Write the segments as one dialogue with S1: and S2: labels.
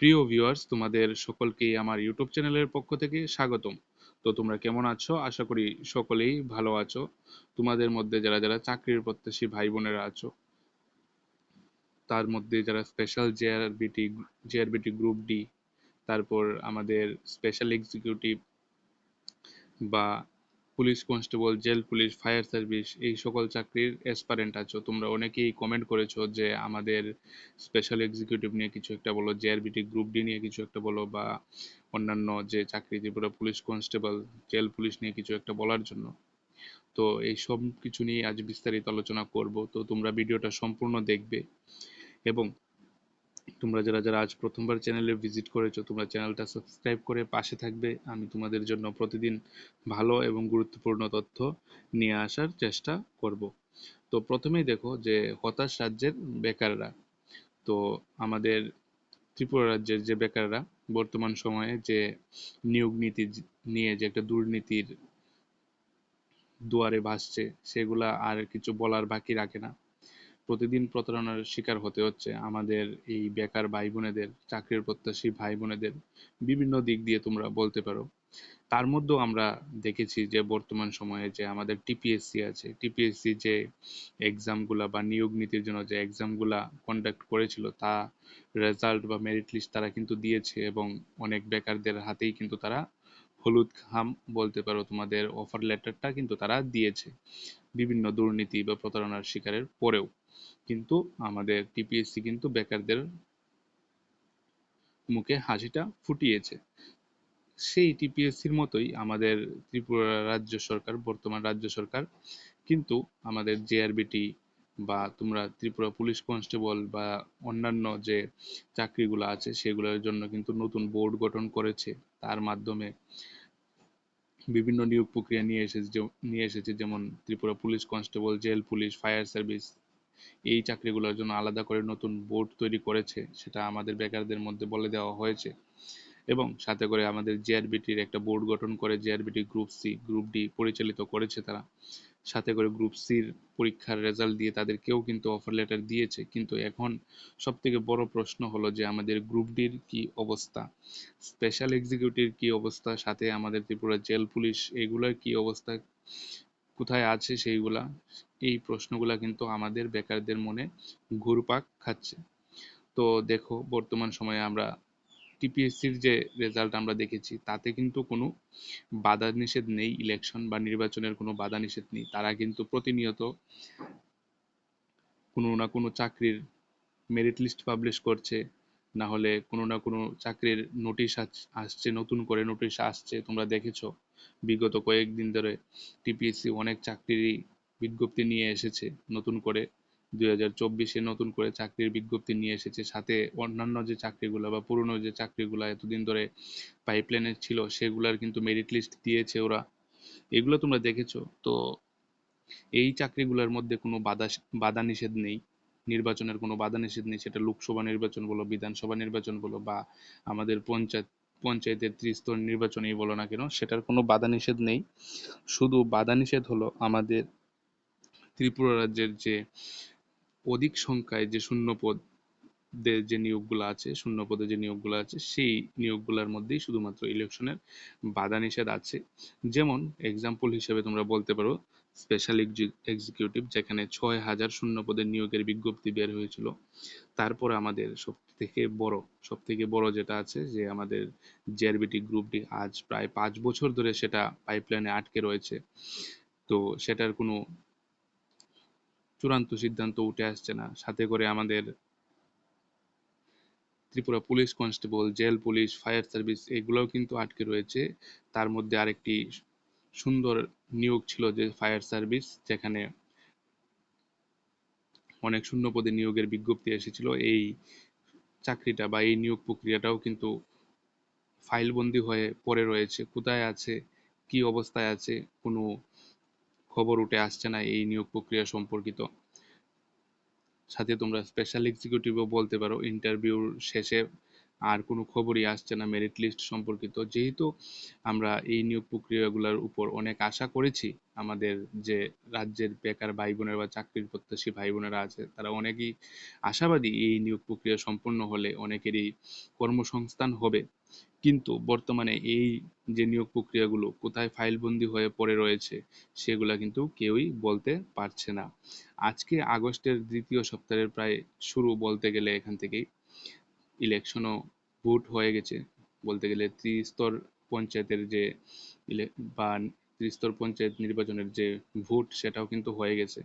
S1: প্রিয় ভিউয়ার্স তোমাদের সকলকেই আমার ইউটিউব চ্যানেলের পক্ষ থেকে স্বাগতম। তো তোমরা কেমন আছো? আশা করি সকলেই ভালো আছো। তোমাদের মধ্যে যারা যারা চাকরির প্রত্যাশী ভাই বোনেরা আছো, তার মধ্যে যারা special JRBT JRBT group D তারপর আমাদের স্পেশাল এক্সিকিউটিভ বা police constable, jail police, fire service, এই সকল চাকরির অ্যাসপারেন্ট আছো। তোমরা অনেকেই কমেন্ট করেছ যে আমাদের স্পেশাল এক্সিকিউটিভ নিয়ে কিছু একটা বলো জেআরবিটি গ্রুপ ডি নিয়ে কিছু একটা বলো বা অন্যান্য যে চাকরি Tripura police constable, jail police নিয়ে কিছু একটা বলার জন্য। তো এই সব কিছু নিয়ে আজ বিস্তারিত আলোচনা করব। তো তোমরা ভিডিওটা সম্পূর্ণ দেখবে এবং তোমরা যারা যারা আজ প্রথমবার চ্যানেলে ভিজিট করেছ, তোমরা চ্যানেলটা সাবস্ক্রাইব করে পাশে থাকবে। আমি তোমাদের জন্য প্রতিদিন ভালো এবং গুরুত্বপূর্ণ তথ্য নিয়ে আসার চেষ্টা করব। তো প্রথমেই দেখো যে হতাশ রাজ্যের বেকাররা। তো আমাদের ত্রিপুরা রাজ্যের যে বেকাররা, বর্তমান সময়ে যে নিয়োগ নীতি নিয়ে যে একটা দুর্নীতির দুয়ারে ভাসছে, সেগুলা আর কিছু বলার বাকি রাখে না। প্রতিদিন প্রতারণার শিকার হতে হচ্ছে। আমাদের এই বেকার ভাই বোনেদের চাকরির প্রত্যাশী ভাই বোনেদের বিভিন্ন দিক দিয়ে তোমরা বলতে পারো। তার মধ্যেও আমরা দেখেছি যে বর্তমান সময়ে যে আমাদের টিপিএসসি আছে, টিপিএসসি যে এক্সামগুলা বা নিয়োগ নীতির জন্য যে এক্সামগুলা কন্ডাক্ট করেছিল, তা রেজাল্ট বা মেরিট লিস্ট তারা কিন্তু দিয়েছে এবং অনেক বেকারদের হাতেই কিন্তু তারা হলুদ খাম বলতে পারো তোমাদের অফার লেটারটা কিন্তু তারা দিয়েছে। বিভিন্ন দুর্নীতি বা প্রতারণার শিকারের পরেও। কিন্তু আমাদের টিপিএসসি কিন্তু বেকারদের মুখে হাসিটা ফুটিয়েছে। সেই টিপিএসসির মতোই আমাদের ত্রিপুরা রাজ্য সরকার, বর্তমান রাজ্য সরকার কিন্তু আমাদের জেআরবিটি বা তোমরা ত্রিপুরা পুলিশ কনস্টেবল বা অন্যান্য যে চাকরিগুলো আছে সেগুলোর জন্য কিন্তু নতুন বোর্ড গঠন করেছে। তার মাধ্যমে বিভিন্ন নিয়োগ প্রক্রিয়া নিয়ে এসেছে নিয়ে এসেছে যেমন Tripura police constable, jail police, fire service এই চাকরিগুলোর জন্য আলাদা করে নতুন বোর্ড তৈরি করেছে, সেটা আমাদের বেকারদের মধ্যে বলে দেওয়া হয়েছে। এবং সাথে করে আমাদের জেআরবিটির একটা বোর্ড গঠন করে JRBT group C, group D পরিচালিত করেছে তারা। সাথে করে গ্রুপ সির পরীক্ষার রেজাল্ট দিয়ে তাদেরকেও কিন্তু অফার লেটার দিয়েছে। কিন্তু এখন সব থেকে বড় প্রশ্ন হলো যে, আমাদের গ্রুপ ডির কি অবস্থা? স্পেশাল এক্সিকিউটিভ কি অবস্থা? সাথে আমাদের ত্রিপুরা জেল পুলিশ, এগুলোর কি অবস্থা? কোথায় আছে সেইগুলা? এই প্রশ্নগুলা কিন্তু আমাদের বেকারদের মনে ঘুরপাক খাচ্ছে। তো দেখো, বর্তমান সময়ে আমরা টিপিএসসির যে রেজাল্ট আমরা দেখেছি, তাতে কিন্তু কোনো বাধা নিষেধ নেই ইলেকশন বা নির্বাচনের কোনো বাধা নিষেধ নেই। তারা কিন্তু প্রতিনিয়ত কোনো না কোনো চাকরির মেরিট লিস্ট পাবলিশ করছে, না হলে কোনো না কোনো চাকরির নোটিশ আসছে, নতুন করে নোটিশ আসছে। তোমরা দেখেছ, বিগত কয়েকদিন ধরে টিপিএসসি অনেক চাকরিরই বিজ্ঞপ্তি নিয়ে এসেছে, নতুন করে দুই হাজার চব্বিশে নতুন করে চাকরির বিজ্ঞপ্তি নিয়ে এসেছে। সাথে অন্যান্য যে চাকরিগুলো বা পুরনো যে চাকরিগুলো এতদিন ধরে পাইপলাইনে ছিল, সেগুলার কিন্তু মেরিট লিস্ট দিয়েছে ওরা। এগুলো তোমরা দেখেছ? তো এই চাকরিগুলোর মধ্যে কোনো বাধা বাধা নিষেধ নেই। নির্বাচনের কোনো বাধা নিষেধ নেই। সেটা লোকসভা নির্বাচন বলো, বিধানসভা নির্বাচন বলো বা আমাদের পঞ্চায়েত, পঞ্চায়েতের ত্রিস্তর নির্বাচনেই বলো না কেন, সেটার কোনো বাধা নিষেধ নেই। শুধু বাধা নিষেধ হলো আমাদের ত্রিপুরা রাজ্যের যে অধিক সংখ্যায় যে শূন্য পদ যে নিয়োগগুলো আছে শূন্য পদে যে নিয়োগগুলো আছে, সেই নিয়োগগুলোর মধ্যেই শুধুমাত্র ইলেকশনের বাধা নিষেধ আছে। যেমন এক্সাম্পল হিসেবে তোমরা বলতে পারো স্পেশাল এক্সিকিউটিভ যেখানে ছয় হাজার শূন্য পদের নিয়োগের বিজ্ঞপ্তি বের হয়েছিল। তারপর আমাদের সব থেকে বড় সব থেকে বড় যেটা আছে যে আমাদের জেআরবিটি গ্রুপটি আজ প্রায় পাঁচ বছর ধরে সেটা পাইপলাইনে আটকে রয়েছে। তো সেটার কোনো চূড়ান্ত সিদ্ধান্ত উঠে আসছে না। সাথে করে আমাদের Tripura police constable, jail police, fire service এগুলোও কিন্তু আটকে রয়েছে। তার মধ্যে আরেকটি সুন্দর নিয়োগ ছিল যে ফায়ার সার্ভিস, যেখানে অনেক শূন্য পদে নিয়োগের বিজ্ঞপ্তি এসেছিল। এই চাকরিটা বা এই নিয়োগ প্রক্রিয়াটাও কিন্তু ফাইলবন্দি হয়ে পড়ে রয়েছে। কোথায় আছে? কি অবস্থায় আছে? কোনো খবর উঠে আসছে না এই নিয়োগ প্রক্রিয়া সম্পর্কিত। সাথে তোমরা স্পেশাল এক্সিকিউটিভও বলতে পারো ইন্টারভিউর শেষে আর কোনো খবরই আসছে না মেরিট লিস্ট সম্পর্কিত। যেহেতু আমরা এই নিয়োগ প্রক্রিয়াগুলোর উপর অনেক আশা করেছি, আমাদের যে রাজ্যের বেকার ভাই বোনের বা চাকরির প্রত্যাশী ভাই বোনেরা আছে, তারা অনেকেই আশাবাদী এই নিয়োগ প্রক্রিয়া সম্পন্ন হলে অনেকেরই কর্মসংস্থান হবে। কিন্তু বর্তমানে এই যে নিয়োগ প্রক্রিয়াগুলো কোথায় ফাইলবন্দি হয়ে পড়ে রয়েছে, সেগুলা কিন্তু কেউই বলতে পারছে না। আজকে আগস্টের দ্বিতীয় সপ্তাহের প্রায় শুরু বলতে গেলে এখান থেকেই ইলেকশনও ভোট হয়ে গেছে। বলতে গেলে ত্রিস্তর পঞ্চায়েতের যে বা ত্রিস্তর পঞ্চায়েত নির্বাচনের যে ভোট, সেটাও কিন্তু হয়ে গেছে।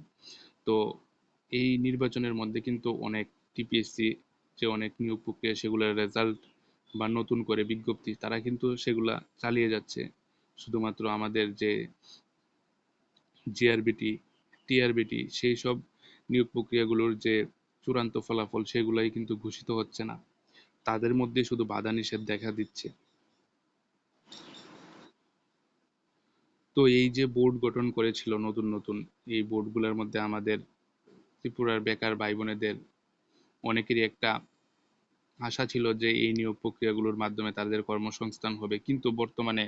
S1: তো এই নির্বাচনের মধ্যে কিন্তু অনেক টিপিএসসি, যে অনেক নিয়োগ প্রক্রিয়া, সেগুলোর রেজাল্ট বা নতুন করে বিজ্ঞপ্তি, তারা কিন্তু সেগুলা চালিয়ে যাচ্ছে। শুধুমাত্র আমাদের যে জিআরবিটি টিআরবিটি সেই সব নিয়োগ প্রক্রিয়াগুলোর যে চূড়ান্ত ফলাফল সেগুলাই কিন্তু ঘোষিত হচ্ছে না। তাদের মধ্যে শুধু বাধা নিষেধ দেখা দিচ্ছে। তো এই যে বোর্ড গঠন করেছিল নতুন নতুন, এই বোর্ডগুলোর মধ্যে আমাদের ত্রিপুরার বেকার ভাই বোনেদের অনেকেরই একটা আশা ছিল যে এই নিয়োগ প্রক্রিয়াগুলোর মাধ্যমে তাদের কর্মসংস্থান হবে। কিন্তু বর্তমানে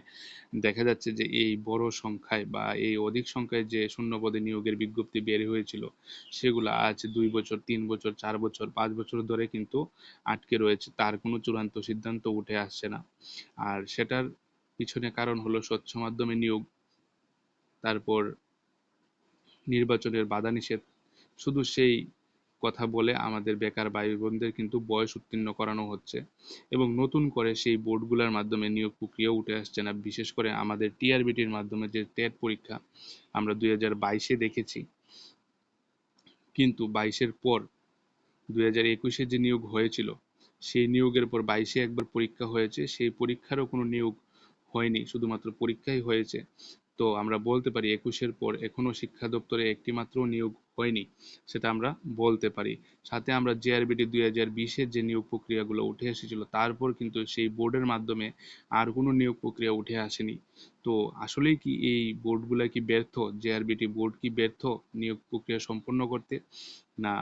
S1: দেখা যাচ্ছে যে এই বড় সংখ্যায় বা এই অধিক সংখ্যায় যে শূন্যপদে নিয়োগের বিজ্ঞপ্তি বের হয়েছিল, সেগুলো আজ দুই বছর, তিন বছর, চার বছর, পাঁচ বছর ধরে কিন্তু আটকে রয়েছে। তার কোনো চূড়ান্ত সিদ্ধান্ত উঠে আসছে না। আর সেটার পিছনে কারণ হলো স্বচ্ছ মাধ্যমে নিয়োগ, তারপর নির্বাচনের বাধা নিষেধ। শুধু সেই কথা বলে আমাদের বেকার ভাই বোনদের কিন্তু বয়স উত্তীর্ণ করানো হচ্ছে এবং নতুন করে সেই বোর্ডগুলোর মাধ্যমে নিয়োগ প্রক্রিয়া উঠে আসছে না। বিশেষ করে আমাদের টিআরবিটির মাধ্যমে যে টেট পরীক্ষা আমরা দুই হাজার বাইশে দেখেছি। কিন্তু বাইশের পর দুই হাজার একুশে যে নিয়োগ হয়েছিল, সেই নিয়োগের পর বাইশে একবার পরীক্ষা হয়েছে। সেই পরীক্ষারও কোনো নিয়োগ হয়নি, শুধুমাত্র পরীক্ষাই হয়েছে। তো আমরা বলতে পারি একুশের পর এখনও শিক্ষা দপ্তরে একটি মাত্র নিয়োগ হয়নি, সেটা আমরা বলতে পারি। সাথে আমরা জেআরবিটি দুই হাজার বিশের যে নিয়োগ প্রক্রিয়াগুলো উঠে এসেছিল, তারপর কিন্তু সেই বোর্ডের মাধ্যমে আর কোনো নিয়োগ প্রক্রিয়া উঠে আসেনি। তো আসলেই কি এই বোর্ডগুলা কি ব্যর্থ? জেআরবিটি বোর্ড কি ব্যর্থ নিয়োগ প্রক্রিয়া সম্পন্ন করতে? না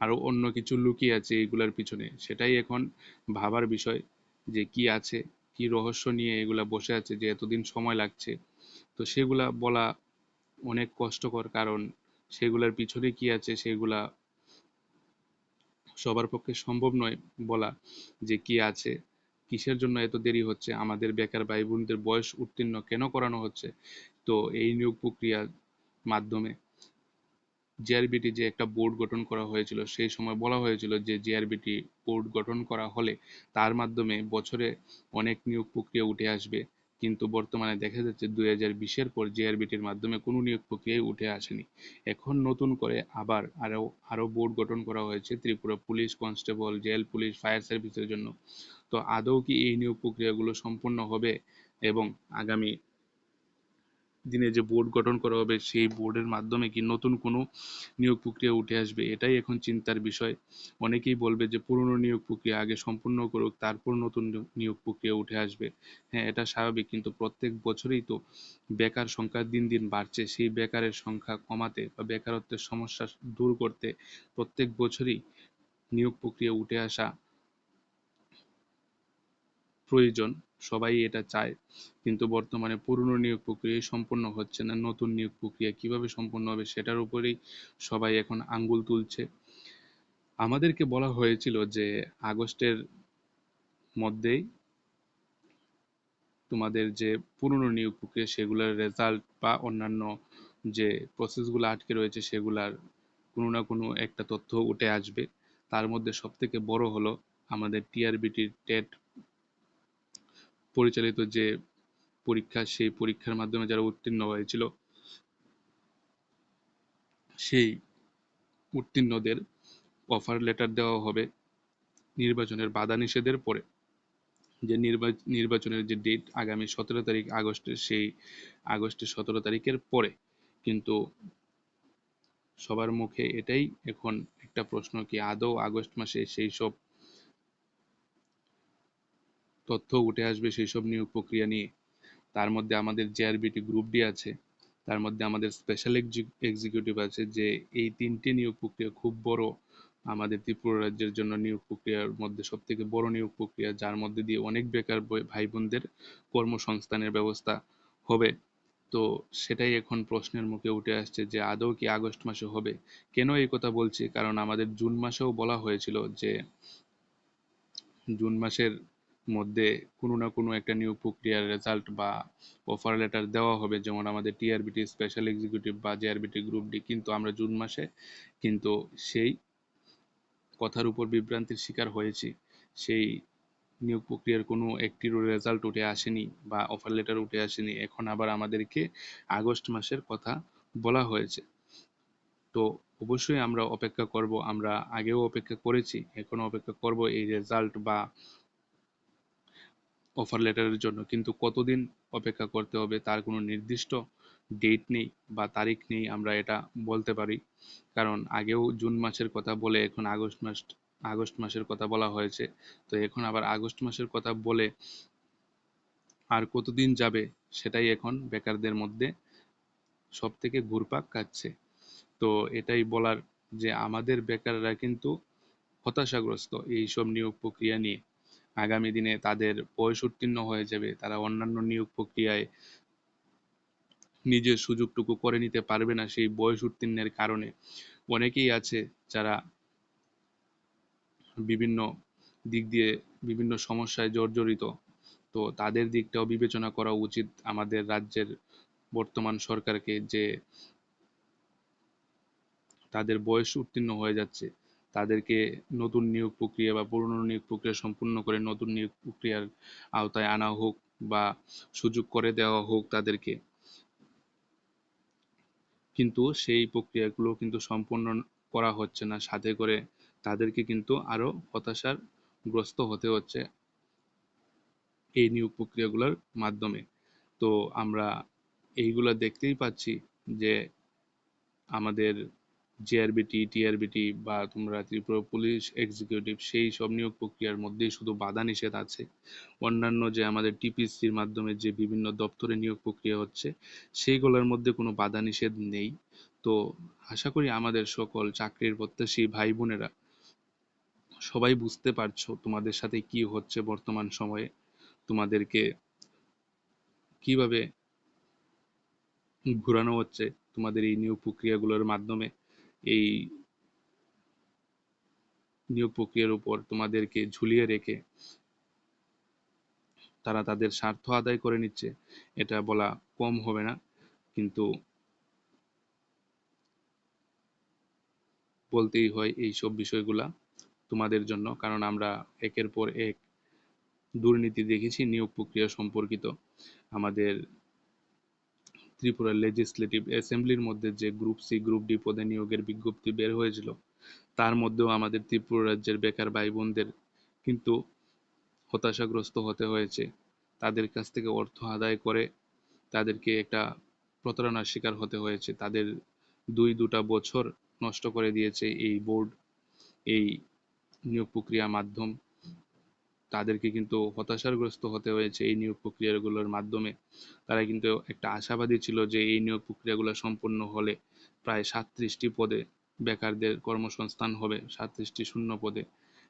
S1: আরও অন্য কিছু লুকিয়ে আছে এইগুলার পিছনে, সেটাই এখন ভাবার বিষয় যে কি আছে, কি রহস্য নিয়ে এগুলা বসে আছে যে এতদিন সময় লাগছে। তো সেগুলা বলা অনেক কষ্টকর কারণ সেগুলার পিছনে কি আছে সেগুলা সবার পক্ষে সম্ভব নয় বলা যে কি আছে। কিসের জন্য এত দেরি হচ্ছে? আমাদের বেকার ভাই বোনদের বয়স উত্তীর্ণ কেন করানো হচ্ছে? তো এই নিয়োগ প্রক্রিয়ার মাধ্যমে জিআরবিটি যে একটা বোর্ড গঠন করা হয়েছিল, সেই সময় বলা হয়েছিল যে জিআরবিটি বোর্ড গঠন করা হলে তার মাধ্যমে বছরে অনেক নিয়োগ প্রক্রিয়া উঠে আসবে। কিন্তু বর্তমানে দেখা যাচ্ছে দুই হাজার বিশের পর জেআরবিটির মাধ্যমে কোনো নিয়োগ প্রক্রিয়ায় উঠে আসেনি। এখন নতুন করে আবার আরও আরও বোর্ড গঠন করা হয়েছে Tripura police constable jail police, fire সার্ভিসের জন্য। তো আদৌ কি এই নিয়োগ প্রক্রিয়াগুলো সম্পন্ন হবে এবং আগামী দিনে যে বোর্ড গঠন করা হবে, সেই বোর্ডের মাধ্যমে কি নতুন কোনো নিয়োগ প্রক্রিয়া উঠে আসবে? এটাই এখন চিন্তার বিষয়। অনেকেই বলবে যে পুরনো নিয়োগ প্রক্রিয়া আগে সম্পূর্ণ করুক, তারপর নতুন নিয়োগ প্রক্রিয়া উঠে আসবে। হ্যাঁ এটা স্বাভাবিক, কিন্তু প্রত্যেক বছরেই তো বেকার সংখ্যা দিন দিন বাড়ছে। সেই বেকারের সংখ্যা কমাতে বা বেকারত্বের সমস্যা দূর করতে প্রত্যেক বছরই নিয়োগ প্রক্রিয়া উঠে আসা প্রয়োজন। সবাই এটা চায়। কিন্তু বর্তমানে পুরনো নিয়োগ প্রক্রিয়াই সম্পন্ন হচ্ছে না, নতুন নিয়োগ প্রক্রিয়া কীভাবে সম্পন্ন হবে সেটার উপরেই সবাই এখন আঙ্গুল তুলছে। আমাদেরকে বলা হয়েছিল যে আগস্টের মধ্যেই তোমাদের যে পুরনো নিয়োগ প্রক্রিয়া সেগুলোর রেজাল্ট বা অন্যান্য যে প্রসেসগুলো আটকে রয়েছে সেগুলার কোনো না কোনো একটা তথ্য উঠে আসবে। তার মধ্যে সব থেকে বড় হলো আমাদের টিআরবিটির টেট পরিচালিত যে পরীক্ষা, সেই পরীক্ষার মাধ্যমে যারা উত্তীর্ণ হয়েছিল, সেই উত্তীর্ণদের অফার লেটার দেওয়া হবে নির্বাচনের বাধা নিষেধের পরে। যে নির্বাচনের যে ডেট আগামী সতেরো তারিখ আগস্টের, সেই আগস্টের সতেরো তারিখের পরে। কিন্তু সবার মুখে এটাই এখন একটা প্রশ্ন কি, আদৌ আগস্ট মাসে সেই সব তথ্য উঠে আসবে সেই সব নিয়োগ প্রক্রিয়া নিয়ে। তার মধ্যে আমাদের জেআরবিটি গ্রুপ ডি আছে, তার মধ্যে আমাদের স্পেশাল এক্সিকিউটিভ আছে যে এই তিনটি নিয়োগ প্রক্রিয়া খুব বড় আমাদের ত্রিপুরা রাজ্যের জন্য নিয়োগ প্রক্রিয়ার মধ্যে সব থেকে বড় নিয়োগ প্রক্রিয়া, যার মধ্যে দিয়ে অনেক বেকার ভাই বোনদের কর্মসংস্থানের ব্যবস্থা হবে। তো সেটাই এখন প্রশ্নের মুখে উঠে আসছে যে আদৌ কি আগস্ট মাসে হবে? কেন এই কথা বলছি? কারণ আমাদের জুন মাসেও বলা হয়েছিল যে জুন মাসের মধ্যে কোনো না কোনো একটা নিয়োগ প্রক্রিয়ার রেজাল্ট বা অফার লেটার দেওয়া হবে। যেমন আমাদের টিআরবিটি স্পেশাল এক্সিকিউটিভ বা জেআরবিটি গ্রুপ ডি কিন্তু আমরা জুন মাসে কিন্তু সেই কথার উপর বিভ্রান্তির শিকার হয়েছি। সেই নিয়োগ প্রক্রিয়ার কোনো একটিরও রেজাল্ট উঠে আসেনি বা অফার লেটার উঠে আসেনি। এখন আবার আমাদেরকে আগস্ট মাসের কথা বলা হয়েছে। তো অবশ্যই আমরা অপেক্ষা করব, আমরা আগেও অপেক্ষা করেছি এখনও অপেক্ষা করব এই রেজাল্ট বা অফার লেটারের জন্য। কিন্তু কতদিন অপেক্ষা করতে হবে তার কোনো নির্দিষ্ট ডেট নেই বা তারিখ নেই আমরা এটা বলতে পারি। কারণ আগেও জুন মাসের কথা বলে এখন আগস্ট মাস, আগস্ট মাসের কথা বলা হয়েছে। তো এখন আবার আগস্ট মাসের কথা বলে আর কতদিন যাবে সেটাই এখন বেকারদের মধ্যে সব থেকে ঘুরপাক কাটছে তো এটাই বলার যে আমাদের বেকাররা কিন্তু হতাশাগ্রস্ত এইসব নিয়োগ প্রক্রিয়া নিয়ে। আগামী দিনে তাদের বয়স উত্তীর্ণ হয়ে যাবে, তারা অন্যান্য নিয়োগ প্রক্রিয়ায় নিজের সুযোগটুকু করে নিতে পারবে না সেই বয়স উত্তীর্ণের কারণে। অনেকেই আছে যারা বিভিন্ন দিক দিয়ে বিভিন্ন সমস্যায় জর্জরিত, তো তাদের দিকটাও বিবেচনা করা উচিত আমাদের রাজ্যের বর্তমান সরকারকে যে তাদের বয়স উত্তীর্ণ হয়ে যাচ্ছে। তাদেরকে নতুন নিয়োগ প্রক্রিয়া বা পুরনো নিয়োগ প্রক্রিয়া সম্পূর্ণ করে নতুন নিয়োগ প্রক্রিয়ার আওতায় আনা হোক বা সুযোগ করে দেওয়া হোক তাদেরকে। কিন্তু সেই প্রক্রিয়াগুলো কিন্তু সম্পূর্ণ করা হচ্ছে না। সাথে করে তাদেরকে কিন্তু আরও হতাশার গ্রস্ত হতে হচ্ছে এই নিয়োগ প্রক্রিয়াগুলোর মাধ্যমে। তো আমরা এইগুলা দেখতেই পাচ্ছি যে আমাদের জিআরবিটি টিআরবিটি বা তোমরা ত্রিপুরা পুলিশ এক্সিকিউটিভ সেই সব নিয়োগ প্রক্রিয়ার মধ্যেই শুধু বাধা নিষেধ আছে। অন্যান্য যে আমাদের টিপিসির মাধ্যমে যে বিভিন্ন দপ্তরে নিয়োগ প্রক্রিয়া হচ্ছে, সেইগুলোর মধ্যে কোনো বাধা নিষেধ নেই। তো আশা করি আমাদের সকল চাকরির প্রত্যাশী ভাই বোনেরা সবাই বুঝতে পারছ তোমাদের সাথে কি হচ্ছে বর্তমান সময়ে। তোমাদেরকে কীভাবে ঘোরানো হচ্ছে তোমাদের এই নিয়োগ প্রক্রিয়াগুলোর মাধ্যমে। এই নিয়োগ প্রক্রিয়ার উপর তোমাদেরকে ঝুলিয়ে রেখে তারা তাদের স্বার্থ আদায় করে নিচ্ছে, এটা বলা কম হবে না। কিন্তু বলতেই হয় এই সব বিষয়গুলা তোমাদের জন্য, কারণ আমরা একের পর এক দুর্নীতি দেখেছি নিয়োগ প্রক্রিয়া সম্পর্কিত। আমাদের ত্রিপুরা লেজিসলেটিভ অ্যাসেম্বলির মধ্যে যে গ্রুপ সি গ্রুপ ডি পদে নিয়োগের বিজ্ঞপ্তি বের হয়েছিল, তার মধ্যেও আমাদের ত্রিপুরা রাজ্যের বেকার ভাই বোনদের কিন্তু হতাশাগ্রস্ত হতে হয়েছে। তাদের কাছ থেকে অর্থ আদায় করে তাদেরকে একটা প্রতারণার শিকার হতে হয়েছে। তাদের দুই দুটা বছর নষ্ট করে দিয়েছে এই বোর্ড এই নিয়োগ প্রক্রিয়া মাধ্যম। তাদেরকে কিন্তু হতাশাগ্রস্ত হতে হয়েছে এই নিয়োগ প্রক্রিয়াগুলোর মাধ্যমে। তারা কিন্তু একটা আশাবাদী ছিল যে এই নিয়োগ প্রক্রিয়াগুলো সম্পন্ন হলে প্রায় সাতত্রিশটি পদে বেকারদের কর্মসংস্থান হবে, সাতত্রিশটি শূন্য পদে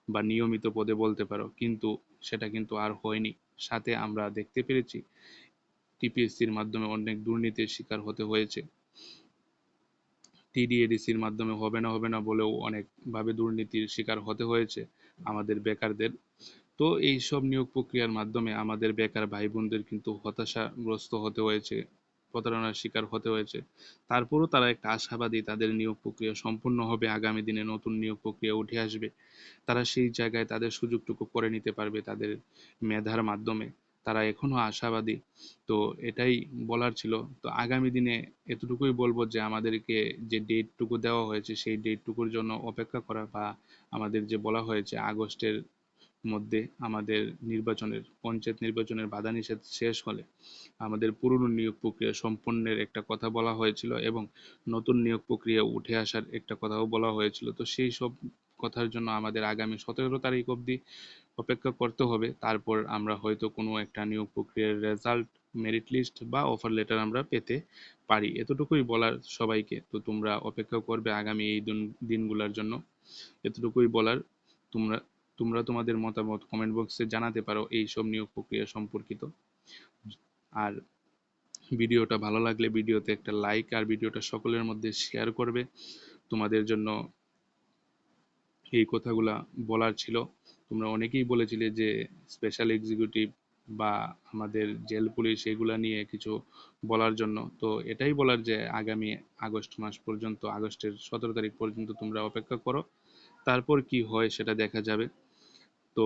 S1: বা নিয়মিত পদে বলতে পারো। কিন্তু সেটা কিন্তু আর হয়নি। সাথে আমরা দেখতে পেরেছি টিপিএসসির মাধ্যমে অনেক দুর্নীতির শিকার হতে হয়েছে। টিডিএডিসির মাধ্যমে হবে না হবে না বলেও অনেকভাবে দুর্নীতির শিকার হতে হয়েছে আমাদের বেকারদের। তো এই সব নিয়োগ প্রক্রিয়ার মাধ্যমে আমাদের বেকার ভাই বোনদের কিন্তু হতাশাগ্রস্ত হতে হয়েছে, প্রতারণার শিকার হতে হয়েছে। তারপরও তারা একটা আশাবাদী তাদের নিয়োগ প্রক্রিয়া সম্পূর্ণ হবে, আগামী দিনে নতুন নিয়োগ প্রক্রিয়া উঠে আসবে। তারা সেই জায়গায় তাদের সুযোগটুকু করে নিতে পারবে তাদের মেধার মাধ্যমে। তারা এখনও আশাবাদী। তো এটাই বলার ছিল। তো আগামী দিনে এতটুকুই বলব যে আমাদেরকে যে ডেটটুকু দেওয়া হয়েছে, সেই ডেটটুকুর জন্য অপেক্ষা করা বা আমাদের যে বলা হয়েছে আগস্টের মধ্যে আমাদের নির্বাচনের, পঞ্চায়েত নির্বাচনের বাধা নিষেধ শেষ হলে আমাদের পুরনো নিয়োগ প্রক্রিয়া সম্পন্নের একটা কথা বলা হয়েছিল এবং নতুন নিয়োগ প্রক্রিয়া উঠে আসার একটা কথাও বলা হয়েছিল। তো সেই সব কথার জন্য আমাদের আগামী সতেরো তারিখ অবধি অপেক্ষা করতে হবে। তারপর আমরা হয়তো কোনো একটা নিয়োগ প্রক্রিয়ার রেজাল্ট মেরিট লিস্ট বা অফার লেটার আমরা পেতে পারি। এতটুকুই বলার সবাইকে। তো তোমরা অপেক্ষা করবে আগামী এই দিন, দিনগুলোর জন্য। এতটুকুই বলার। তোমরা তোমরা তোমাদের মতামত কমেন্ট বক্সে জানাতে পারো এই সব নিয়োগ প্রক্রিয়া সম্পর্কিত। আর ভিডিওটা ভালো লাগলে ভিডিওতে একটা লাইক আর ভিডিওটা সকলের মধ্যে শেয়ার করবে। তোমাদের জন্য এই কথাগুলা বলার ছিল। তোমরা অনেকেই বলেছিলে যে স্পেশাল এক্সিকিউটিভ বা আমাদের জেল পুলিশ এগুলা নিয়ে কিছু বলার জন্য। তো এটাই বলার যে আগামী আগস্ট মাস পর্যন্ত, আগস্টের সতেরো তারিখ পর্যন্ত তোমরা অপেক্ষা করো। তারপর কি হয় সেটা দেখা যাবে। তো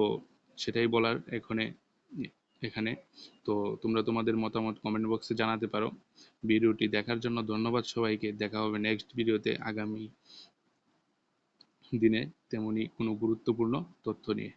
S1: সেটাই বলার এখানে এখানে। তো তোমরা তোমাদের মতামত কমেন্ট বক্সে জানাতে পারো। ভিডিওটি দেখার জন্য ধন্যবাদ সবাইকে। দেখা হবে নেক্সট ভিডিওতে। আগামী দিনে তেমনি কোনো গুরুত্বপূর্ণ তথ্য নিয়ে।